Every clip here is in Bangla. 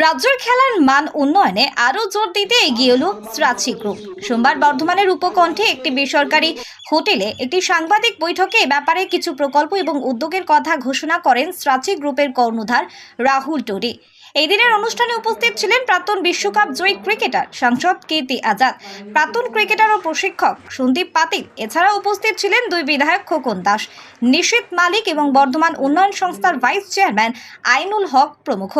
রাজ্যের খেলার মান উন্নয়নে আরও জোর দিতে এগিয়ে এলো স্রাচি গ্রুপ সোমবার বর্ধমানের উপকণ্ঠে একটি বেসরকারি হোটেলে একটি সাংবাদিক বৈঠকে এ ব্যাপারে কিছু প্রকল্প এবং উদ্যোগের কথা ঘোষণা করেন স্রাচি গ্রুপের কর্ণধার রাহুল টোডি। এই দিনের অনুষ্ঠানে উপস্থিত ছিলেন প্রাক্তন বিশ্বকাপ জয়ী ক্রিকেটার সাংসদ কীর্তি আজাদ, প্রাক্তন ক্রিকেটার ও প্রশিক্ষক সন্দীপ পাতিল এছাড়া উপস্থিত ছিলেন দুই বিধায়ক খোকন দাস নিশীত মালিক এবং বর্ধমান উন্নয়ন সংস্থার ভাইস চেয়ারম্যান আইনুল হক প্রমুখ।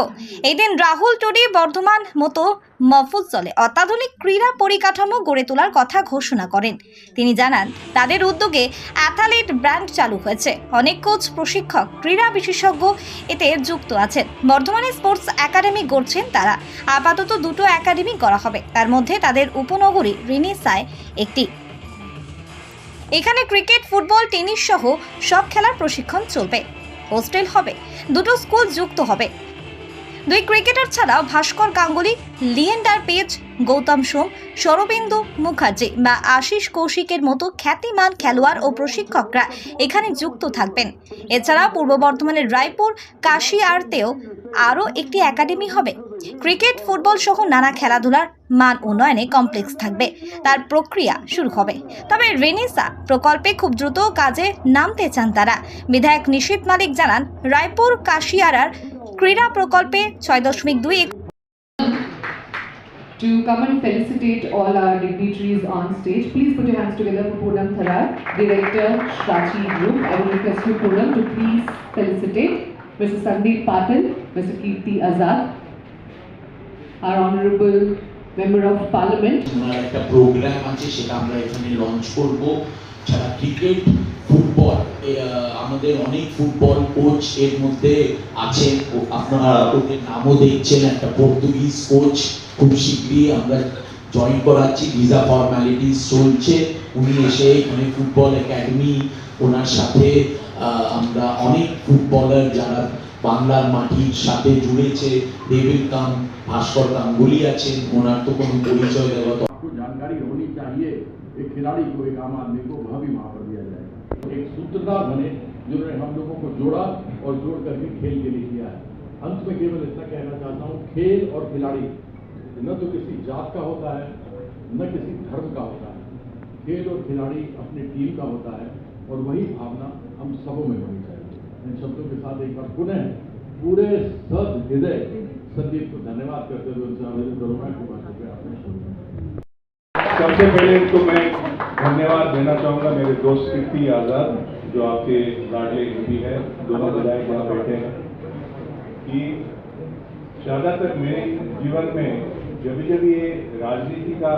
এই দিন রাহুল টুডি বর্ধমান মতো মফুজ্জলে অত্যাধুনিক ক্রীড়া পরিকাঠামো গড়ে তোলার কথা ঘোষণা করেন। তিনি জানান, তাদের উদ্যোগে অ্যাথালিট ব্র্যান্ড চালু হয়েছে। অনেক কোচ প্রশিক্ষক, ক্রীড়া বিশেষজ্ঞ এতে যুক্ত আছেন। বর্ধমানে স্পোর্টস একাডেমি গড়ছেন তারা। আপাতত দুটো একাডেমি করা হবে। তার মধ্যে তাদের উপনগরী রিনিসায় একটি। এখানে ক্রিকেট ফুটবল টেনিস সহ সব খেলার প্রশিক্ষণ চলবে। হোস্টেল হবে। দুটো স্কুল যুক্ত হবে। দুই ক্রিকেটার ছাড়াও ভাস্কর গাঙ্গুলি, লিয়েন্ডার পেজ, গৌতম সোম সৌরবিন্দু মুখার্জি বা আশিস কৌশিকের মতো খ্যাতিমান খেলোয়াড় ও প্রশিক্ষকরা এখানে যুক্ত থাকবেন। এছাড়া পূর্ব বর্ধমানের রায়পুর, কাশিয়ারতেও আরও একটি একাডেমি হবে। ক্রিকেট, ফুটবল সহ নানা খেলাধুলার মান উন্নয়নে কমপ্লেক্স থাকবে। তার প্রক্রিয়া শুরু হবে। তবে রেনিসা প্রকল্পে খুব দ্রুত কাজে নামতে চান তারা। বিধায়ক নিশীত মালিক জানান, রায়পুর, কাশিয়ারার ক্রীড়া প্রকল্পে ছয় দশমিক দুই to come and felicitate all our dignitaries on stage. Please put your hands together for Poonam Tharar, Director, Shachi Group. I will request you, Poonam, to please felicitate Mr. Sandeep Patil, Mr. Kirti Azad, our Honorable Member of Parliament, একটা প্রোগ্রাম আছে সেটা আমরা এখানে লঞ্চ করব যারা ক্রিকেট ফুটবল আমাদের অনেক ফুটবল কোচ এর মধ্যে আছেন। আপনারা ওদের নামও দেখছেন, একটা পর্তুগিজ কোচ খুব শীঘ্রই আমরা জয়েন করাচ্ছি ভিসা ফর্মালিটিস চলছে। উনি এসে এখানে ফুটবল একাডেমি ওনার সাথে আমরা অনেক ফুটবলার যারা বাংলার মাটির সাথে জুড়েছে দেবিল কাম ভাস্কর কাম গাঙ্গুলি আছেন। ওনার তো কোনো পরিচয় দেওয়া তো। জানকারি হনি চাহিয়ে एक खिलाड़ी को एक आम आदमी को वह भी वहाँ पर दिया जाएगा। एक सूत्रधार बने, जिन्होंने हम लोगों को जोड़ा और जोड़ करके खेल के लिए किया है। अंत में केवल इतना कहना चाहता हूँ, खेल और खिलाड़ी, न तो किसी जात का होता है, न किसी धर्म का होता है। खेल और खिलाड़ी अपनी टीम का होता है और वही भावना हम सबों में होनी चाहिए। इन शब्दों के साथ एक बार पुनः पूरे सद हृदय संदीप को धन्यवाद करते हुए उनसे आवेदन करूँगा। कि आपने शुरू सबसे पहले तो मैं धन्यवाद देना चाहूँगा मेरे दोस्त कीर्ति आज़ाद, जो आपके लाडले एमपी है, दोनों विधायक यहाँ बैठे हैं, कि ज़्यादातर मेरे जीवन में जब जब ये राजनीति का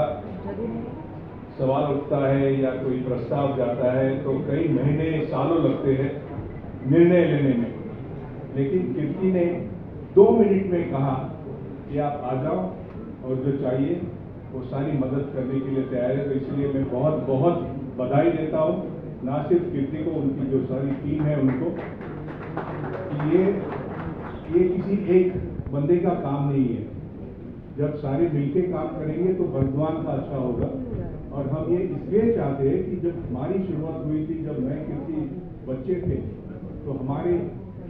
सवाल उठता है या कोई प्रस्ताव जाता है तो कई महीने, सालों लगते हैं निर्णय लेने में। लेकिन कीर्ति ने दो मिनट में कहा कि आप आ जाओ और जो चाहिए वो सारी मदद करने के लिए तैयार है। तो इसलिए मैं बहुत बहुत बधाई देता हूँ। ना सिर्फ़ कीर्ति को, उनकी जो सारी टीम है उनको ये ये किसी एक बंदे का काम नहीं है। जब सारे मिलके काम करेंगे तो भगवान का अच्छा होगा। और हम ये इसलिए चाहते हैं कि जब हमारी शुरुआत हुई थी, जब मैं किसी बच्चे थे तो हमारे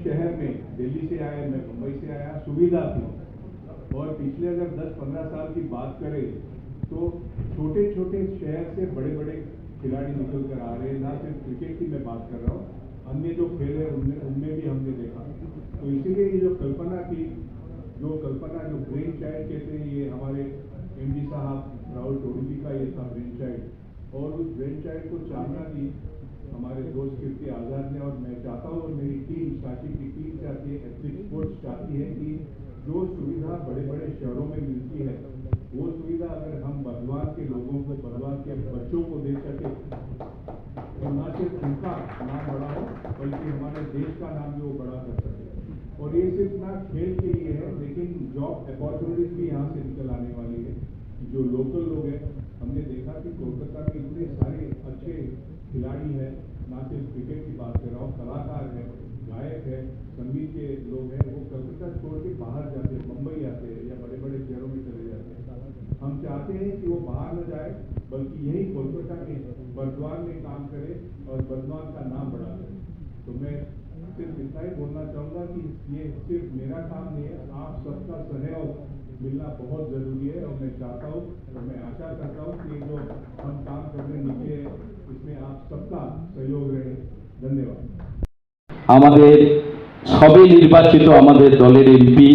शहर में, दिल्ली से आया मैं मुंबई से आया, सुविधा थी। और पिछले अगर 10-15 साल की बात करें तो छोटे छोटे शहर से बड़े बड़े खिलाड़ी निकल कर आ रहे हैं। ना सिर्फ़ क्रिकेट की मैं बात कर रहा हूँ, अन्य जो खेल है, उनमें उनमें भी हमने देखा। तो इसीलिए ये जो कल्पना की, जो कल्पना, जो ब्रेन चाइल्ड कहते हैं, ये हमारे एम साहब, राहुल टोडी जी का ये था ब्रेन चाइल्ड और उस ब्रेन चाइल्ड को चालना दी हमारे दोस्त कीर्ति आज़ाद ने, और मैं चाहता हूँ, और मेरी टीम साथी की टीम चाहती है एथलिक स्पोर्ट्स चाहती है कि जो सुविधा बड़े बड़े शहरों में मिलती है, वो सुविधा अगर हम बर्दवान के लोगों को बर्दवान के बच्चों को दे सके तो ना सिर्फ़ उनका नाम बड़ा हो, बल्कि हमारे देश का नाम भी वो बड़ा कर सके। और ये सिर्फ़ ना खेल के लिए है, लेकिन जॉब अपॉर्चुनिटीज़ भी यहाँ से निकल आने वाली है, जो लोकल लोग हैं। हमने देखा कि कोलकाता में इतने सारे अच्छे खिलाड़ी हैं ना सिर्फ़ क्रिकेट की बात कर रहा हूँ, कलाकार है, गायक है, संगीत के लोग हैं, वो कलकत्ता छोड़ के बाहर जाते हैं, मुंबई आते हैं या बड़े बड़े शहरों में चले जाते हैं। हम चाहते हैं कि वो बाहर न जाए, बल्कि यही कोलकाता के बर्दवान में काम करे और बर्दवान का नाम बढ़ा करे तो मैं सिर्फ़ इतना ही बोलना चाहूँगा कि ये सिर्फ़ मेरा काम नहीं है, आप सबका सहयोग मिलना बहुत ज़रूरी है और मैं चाहता हूँ और मैं आशा करता हूँ कि जो हम काम करने निकले हैं, इसमें आप सबका सहयोग रहे धन्यवाद আমাদের সবে নির্বাচিত আমাদের দলের এমপি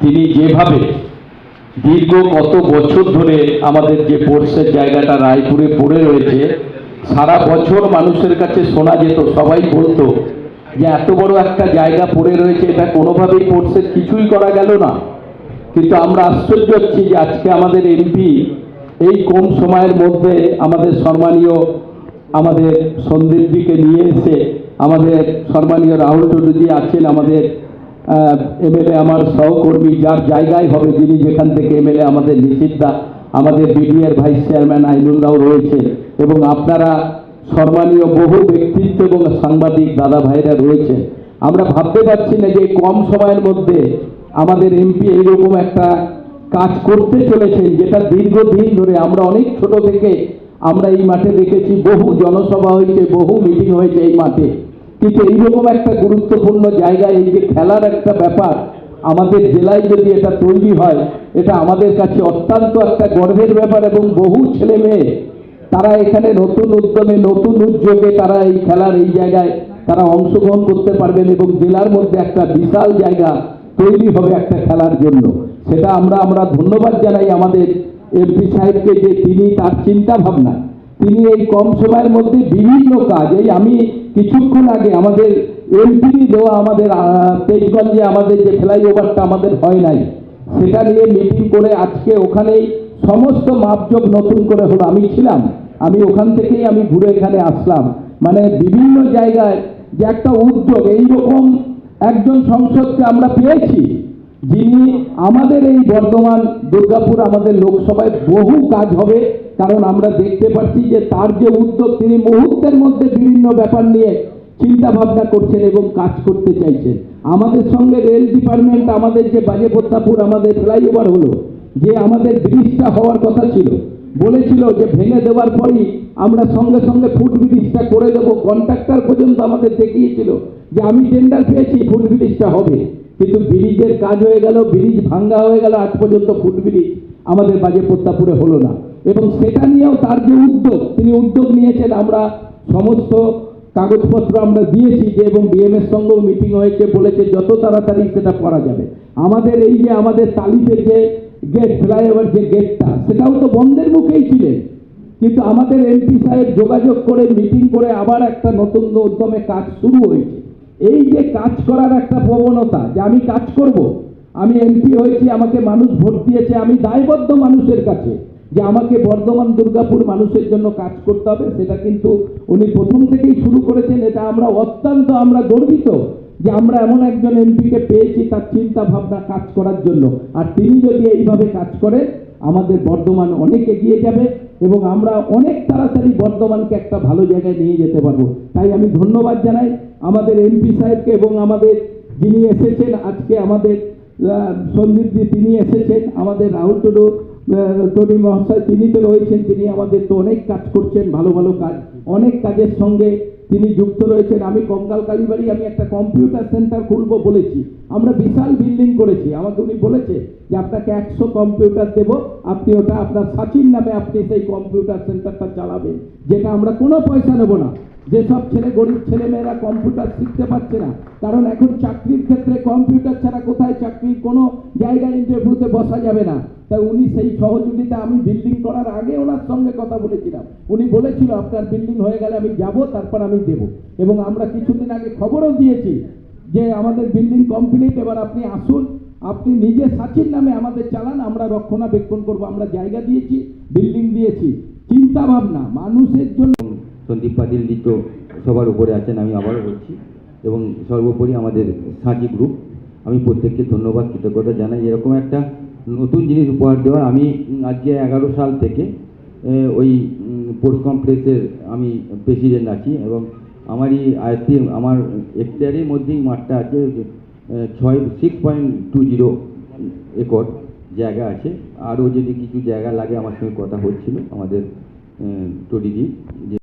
তিনি যেভাবে দীর্ঘ কত বছর ধরে আমাদের যে পোর্সের জায়গাটা রায়পুরে পড়ে রয়েছে সারা বছর মানুষের কাছে শোনা যেত সবাই বলতো যে এত বড় একটা জায়গা পড়ে রয়েছে এটা কোনোভাবেই পোর্সের কিছুই করা গেল না কিন্তু আমরা আশ্চর্য হচ্ছি যে আজকে আমাদের এমপি এই কম সময়ের মধ্যে আমাদের সম্মানীয় আমাদের সন্দীপজিকে নিয়ে এসে আমাদের সম্মানীয় রাহুল টুডুজি আছেন, আমাদের এমএলএ আমার সহকর্মী, যার জায়গায় হবে যিনি যেখান থেকে এমএলএ আমাদের নিষিদ্ধা, আমাদের বিডিআর ভাইস চেয়ারম্যান আইনুল্লাহ রয়েছে এবং আপনারা সম্মানীয় বহু ব্যক্তিত্ব এবং সাংবাদিক দাদা ভাইরা রয়েছে আমরা ভাবতে পারছি না যে কম সময়ের মধ্যে আমাদের এমপি এইরকম একটা কাজ করতে চলেছেন, যেটা দীর্ঘদিন ধরে আমরা অনেক ছোট থেকে আমরা এই মাঠে দেখেছি, বহু জনসভা হয়েছে, বহু মিটিং হয়েছে এই মাঠে। কিন্তু এইরকম একটা গুরুত্বপূর্ণ জায়গায় এই যে খেলার একটা ব্যাপার, আমাদের জেলায় যদি এটা তৈরি হয়, এটা আমাদের কাছে অত্যন্ত একটা গর্বের ব্যাপার এবং বহু ছেলে মেয়ে, তারা এখানে নতুন উদ্যমে, নতুন উদ্যোগে তারা এই খেলার এই জায়গায় তারা অংশগ্রহণ করতে পারবেন এবং জেলার মধ্যে একটা বিশাল জায়গা তৈরি হবে একটা খেলার জন্য। সেটা আমরা আমরা ধন্যবাদ জানাই আমাদের এমপি সাহেবকে যে তিনি তার চিন্তা ভাবনা তিনি এই কম সময়ের মধ্যে বিভিন্ন কাজ, এই আমি কিছুক্ষণ আগে আমাদের এমপি দেওয়া আমাদের তেজগঞ্জে আমাদের যে ফ্লাইওভারটা আমাদের হয় নাই, সেটা নিয়ে মিটিং করে আজকে ওখানেই সমস্ত মাপজোক নতুন করে হলো। আমি ছিলাম, আমি ওখান থেকেই আমি ঘুরে এখানে আসলাম। মানে বিভিন্ন জায়গায় যে একটা উদ্যোগ, এইরকম একজন সংসদকে আমরা পেয়েছি। যিনি আমাদের এই বর্ধমান, দুর্গাপুর আমাদের লোকসভায় বহু কাজ হবে, কারণ আমরা দেখতে পাচ্ছি যে তার যে উদ্যোগ, তিনি মুহূর্তের মধ্যে বিভিন্ন ব্যাপার নিয়ে চিন্তা ভাবনা করছেন এবং কাজ করতে চাইছেন। আমাদের সঙ্গে রেল ডিপার্টমেন্ট, আমাদের যে বাজে প্রত্যাপুর আমাদের ফ্লাইওভার হলো, যে আমাদের ব্রিজটা হওয়ার কথা ছিল, বলেছিল যে ভেঙে দেওয়ার পরই আমরা সঙ্গে সঙ্গে ফুট ব্রিজটা করে দেবো। কন্ট্রাক্টর পর্যন্ত আমাদের দেখিয়েছিল যে আমি টেন্ডার পেয়েছি, ফুট ব্রিজটা হবে। কিন্তু ব্রিজের কাজ হয়ে গেল, ব্রিজ ভাঙ্গা হয়ে গেল, আজ পর্যন্ত ফুট ব্রিজ আমাদের বাজে প্রত্যাপুরে হলো না। এবং সেটা নিয়েও তার যে উদ্যোগ, তিনি উদ্যোগ নিয়েছেন, আমরা সমস্ত কাগজপত্র আমরা দিয়েছি যে, এবং ডিএমএর সঙ্গেও মিটিং হয়েছে, বলেছে যত তাড়াতাড়ি সেটা করা যাবে। আমাদের এই যে, আমাদের তালিতে যে গেট ফ্লাইওভার যে গেটটা সেটাও তো বন্ধের মুখেই ছিলেন। কিন্তু আমাদের এমপি সাহেব যোগাযোগ করে, মিটিং করে আবার একটা নতুন উদ্যমে কাজ শুরু হয়েছে। এই যে কাজ করার একটা প্রবণতা যে আমি কাজ করব, আমি এমপি হয়েছি, আমাকে মানুষ ভোট দিয়েছে, আমি দায়বদ্ধ মানুষের কাছে যে আমাকে বর্ধমান, দুর্গাপুর মানুষের জন্য কাজ করতে হবে, সেটা কিন্তু উনি প্রথম থেকেই শুরু করেছেন। এটা আমরা অত্যন্ত, আমরা গর্বিত যে আমরা এমন একজন এমপিকে পেয়েছি তার চিন্তা ভাবনা কাজ করার জন্য। আর তিনি যদি এইভাবে কাজ করেন আমাদের বর্ধমান অনেক এগিয়ে যাবে এবং আমরা অনেক তাড়াতাড়ি বর্ধমানকে একটা ভালো জায়গায় নিয়ে যেতে পারব। তাই আমি ধন্যবাদ জানাই। আমাদের এমপি সাহেবকে এবং আমাদের যিনি এসেছেন, আজকে আমাদের সন্দীপজি তিনি এসেছেন, আমাদের রাহুল টুডু টনি মহাশয় তিনি তো রয়েছেন, তিনি আমাদের তো অনেক কাজ করছেন, ভালো ভালো কাজ, অনেক কাজের সঙ্গে তিনি যুক্ত রয়েছেন। আমি কঙ্কাল কালীবাড়ি, আমি একটা কম্পিউটার সেন্টার খুলবো বলেছি। আমরা বিশাল বিল্ডিং করেছি। আমাকে উনি বলেছে যে আপনাকে একশো কম্পিউটার দেবো, আপনি ওটা আপনার সাচিন নামে আপনি সেই কম্পিউটার সেন্টারটা চালাবেন, যেটা আমরা কোনো পয়সা নেব না। যেসব ছেলে গরিব ছেলেমেয়েরা কম্পিউটার শিখতে পারছে না, কারণ এখন চাকরির ক্ষেত্রে কম্পিউটার ছাড়া কোথায় চাকরির কোনো জায়গায় ইন্টারভিউতে বসা যাবে না। তাই উনি সেই সহযোগিতা আমি বিল্ডিং করার আগে ওনার সঙ্গে কথা বলেছিলাম। উনি বলেছিল, আপনার বিল্ডিং হয়ে গেলে আমি যাব, তারপর আমি দেব। এবং আমরা কিছুদিন আগে খবরও দিয়েছি যে আমাদের বিল্ডিং কমপ্লিট এবার আপনি আসুন। আপনি নিজে সাচির নামে আমাদের চালান, আমরা রক্ষণাবেক্ষণ করব, আমরা জায়গা দিয়েছি বিল্ডিং দিয়েছি। চিন্তা ভাবনা মানুষের জন্য সন্দীপ পাতিলজি তো সবার উপরে আছেন, আমি আবারও বলছি। এবং সর্বোপরি আমাদের সাঁচি গ্রুপ আমি প্রত্যেককে ধন্যবাদ, কৃতজ্ঞতা জানাই। এরকম একটা নতুন জিনিস উপহার দেওয়ার আমি আজকে এগারো সাল থেকে ওই পোস্ট কমপ্লেক্সের আমি প্রেসিডেন্ট আছি এবং আমারই আয়ত্তে, আমার এখতিয়ারের মধ্যেই মাঠটা আছে ছয় six point two zero acre জায়গা আছে। আরও যদি কিছু জায়গা লাগে, আমার সঙ্গে কথা হচ্ছিল আমাদের টডিজি যে